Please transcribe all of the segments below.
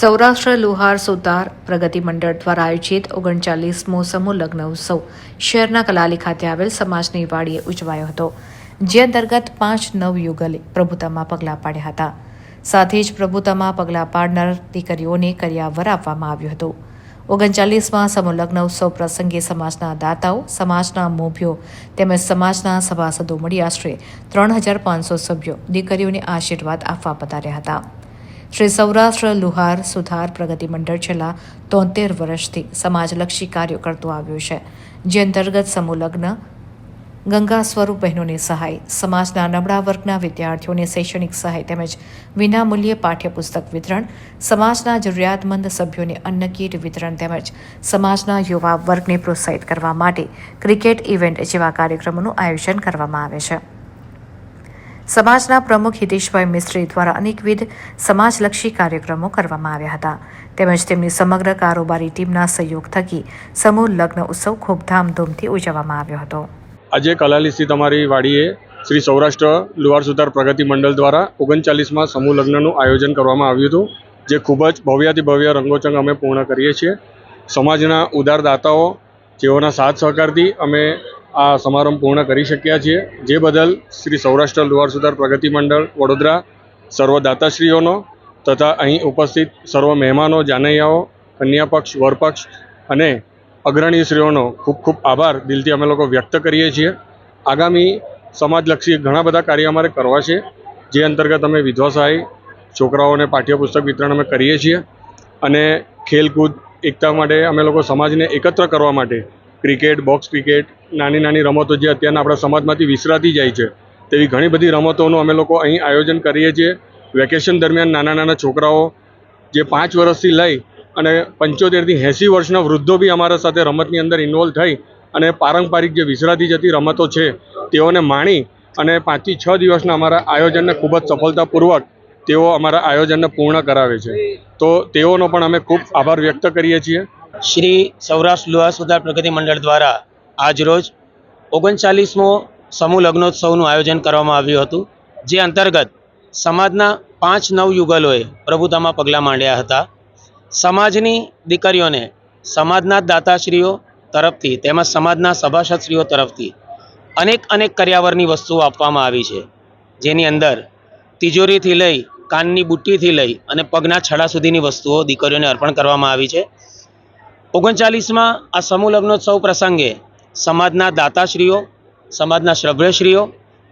સૌરાષ્ટ્ર લુહાર સુતાર પ્રગતિ મંડળ દ્વારા આયોજિત ઓગણચાલીસમો સમૂહ લગ્ન ઉત્સવ શહેરના કલાલી ખાતે આવેલ સમાજની વાડીએ ઉજવાયો હતો, જે અંતર્ગત પાંચ નવ યુગલે પ્રભુતામાં પગલાં પાડ્યા હતા. સાથે જ પ્રભુતામાં પગલાં પાડનાર દીકરીઓને કર્યાવર આપવામાં આવ્યું હતું. ઓગણચાલીસમાં સમૂહ લગ્ન ઉત્સવ પ્રસંગે સમાજના દાતાઓ, સમાજના મોભ્યો તેમજ સમાજના સભાસદો મળી આશરે ત્રણ હજાર પાંચસો સભ્યો દીકરીઓને આશીર્વાદ આપવા પધાર્યા હતા. શ્રી સૌરાષ્ટ્ર લુહાર સુધાર પ્રગતિ મંડળ છેલ્લા તોતેર વર્ષથી સમાજલક્ષી કાર્યો કરતું આવ્યું છે. જે અંતર્ગત સમૂહ લગ્ન ગંગા સ્વરૂપ બહેનોની સહાય. સમાજના નબળા વર્ગના વિદ્યાર્થીઓને શૈક્ષણિક સહાય તેમજ વિનામૂલ્યે પાઠ્યપુસ્તક વિતરણ, સમાજના જરૂરિયાતમંદ સભ્યોને અન્ન કીટ વિતરણ તેમજ સમાજના યુવા વર્ગને પ્રોત્સાહિત કરવા માટે ક્રિકેટ ઇવેન્ટ જેવા કાર્યક્રમોનું આયોજન કરવામાં આવે છે. સમાજના પ્રમુખ હિતેશભાઈ મિસ્ત્રી દ્વારા અનેકવિધ સમાજલક્ષી કાર્યક્રમો કરવામાં આવ્યા હતા. તેમજ તેમની સમગ્ર કારોબારી ટીમના સહયોગ થકી સમૂહ લગ્ન ઉત્સવ ખૂબ ધામધૂમથી ઉજવવામાં આવ્યો હતો. આજે કલાલીસથી તમારી વાડીએ શ્રી સૌરાષ્ટ્ર લુહાર સુધાર પ્રગતિ મંડળ દ્વારા ઓગણચાલીસમાં સમૂહ લગ્નનું આયોજન કરવામાં આવ્યું હતું, જે ખૂબ જ ભવ્યાતિ ભવ્ય રંગોચંગ અમે પૂર્ણ કરીએ છીએ. સમાજના ઉદારદાતાઓ, જેઓના સાથ સહકારથી અમે આ સમારંભ પૂર્ણ કરી શક્યા છીએ. જે બદલ શ્રી સૌરાષ્ટ્ર લુહાર સુધાર પ્રગતિ મંડળ વડોદરા સર્વ દાતાશ્રીઓનો તથા અહીં ઉપસ્થિત સર્વ મહેમાનો, જાનૈયાઓ, કન્યાપક્ષ, વરપક્ષ અને અગ્રણીશ્રીઓનો ખૂબ ખૂબ આભાર. દિલથી અમે લોકો વ્યક્ત કરીએ છીએ. આગામી સમાજલક્ષી ઘણા બધા કાર્ય અમારે કરવા છે. જે અંતર્ગત અમે વિધવા સહાય છોકરાઓને પાઠ્યપુસ્તક વિતરણ અમે કરીએ છીએ. અને ખેલકૂદ, એકતા માટે અમે લોકો સમાજને એકત્ર કરવા માટે ક્રિકેટ, બોક્સ ક્રિકેટ, નાની નાની રમતો જે અત્યારના આપણા સમાજમાંથી વિસરાતી જાય છે, તેવી ઘણી બધી રમતોનું અમે લોકો અહીં આયોજન કરીએ છીએ. વેકેશન દરમિયાન નાના નાના છોકરાઓ જે પાંચ વર્ષથી લઈ અને પંચોતેરથી એંસી વર્ષના વૃદ્ધો બી અમારા સાથે રમતની અંદર ઇન્વોલ્વ થઈ અને પારંપરિક જે વિસરાતી જતી રમતો છે, તેઓને માણી અને પાંચથી છ દિવસના અમારા આયોજનને ખૂબ જ સફળતાપૂર્વક તેઓ અમારા આયોજનને પૂર્ણ કરાવે છે. તો તેઓનો પણ અમે ખૂબ આભાર વ્યક્ત કરીએ છીએ. શ્રી સૌરાષ્ટ્ર લુહાર સુધાર પ્રગતિ મંડળ દ્વારા આજરોજ ઓગણચાલીસમો સમૂહ લગ્નોત્સવનું આયોજન કરવામાં આવ્યું હતું, જે અંતર્ગત સમાજના પાંચ નવ યુગલોએ પ્રભુતામાં પગલાં માંડ્યા હતા. સમાજની દીકરીઓને સમાજના દાતાશ્રીઓ તરફથી તેમજ સમાજના સભાસદશ્રીઓ તરફથી અનેક અનેક કર્યાવરની વસ્તુઓ આપવામાં આવી છે. જેની અંદર તિજોરીથી લઈ, કાનની બુટ્ટીથી લઈ અને પગના છડા સુધીની વસ્તુઓ દીકરીઓને અર્પણ કરવામાં આવી છે. ઓગણચાલીસમાં આ સમૂહ લગ્નોત્સવ પ્રસંગે સમાજના દાતાશ્રીઓ, સમાજના શ્રભ્યશ્રીઓ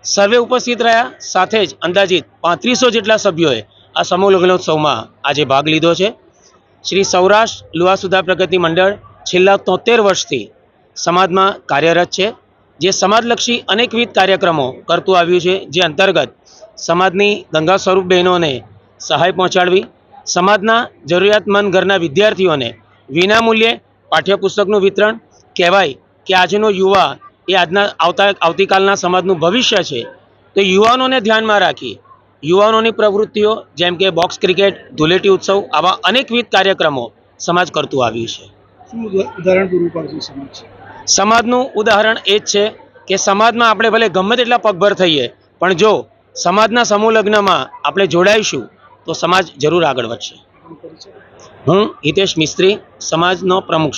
સર્વે ઉપસ્થિત રહ્યા. સાથે જ અંદાજિત પાંત્રીસો જેટલા સભ્યોએ આ સમૂહ લગ્નોત્સવમાં આજે ભાગ લીધો છે. શ્રી સૌરાષ્ટ્ર લુવાસુધા પ્રગતિ મંડળ છેલ્લા તોતેર વર્ષથી સમાજમાં કાર્યરત છે. જે સમાજલક્ષી અનેકવિધ કાર્યક્રમો કરતું આવ્યું છે, જે અંતર્ગત સમાજની ગંગા સ્વરૂપ બહેનોને સહાય પહોંચાડવી, સમાજના જરૂરિયાતમંદ ઘરના વિદ્યાર્થીઓને વિનામૂલ્યે પાઠ્યપુસ્તકનું વિતરણ કહેવાય કે આજનો યુવા એ આજના આવતા, આવતીકાલના સમાજનું ભવિષ્ય છે. તો યુવાનોને ધ્યાનમાં રાખી યુવાનોની પ્રવૃત્તિઓ જેમ કે બોક્સ ક્રિકેટ ધૂળેટી ઉત્સવ આવા અનેકવિધ કાર્યક્રમો સમાજ કરતું આવ્યું છે. શું ઉદાહરણ પૂરું પાડશે સમાજ? સમાજનું ઉદાહરણ એ જ છે કે સમાજમાં આપણે ભલે ગમે તેટલા પગભર થઈએ પણ જો સમાજના સમૂહ લગ્નમાં આપણે જોડાઈશું તો સમાજ જરૂર આગળ વધશે. હું હિતેશ મિસ્ત્રી સમાજનો પ્રમુખ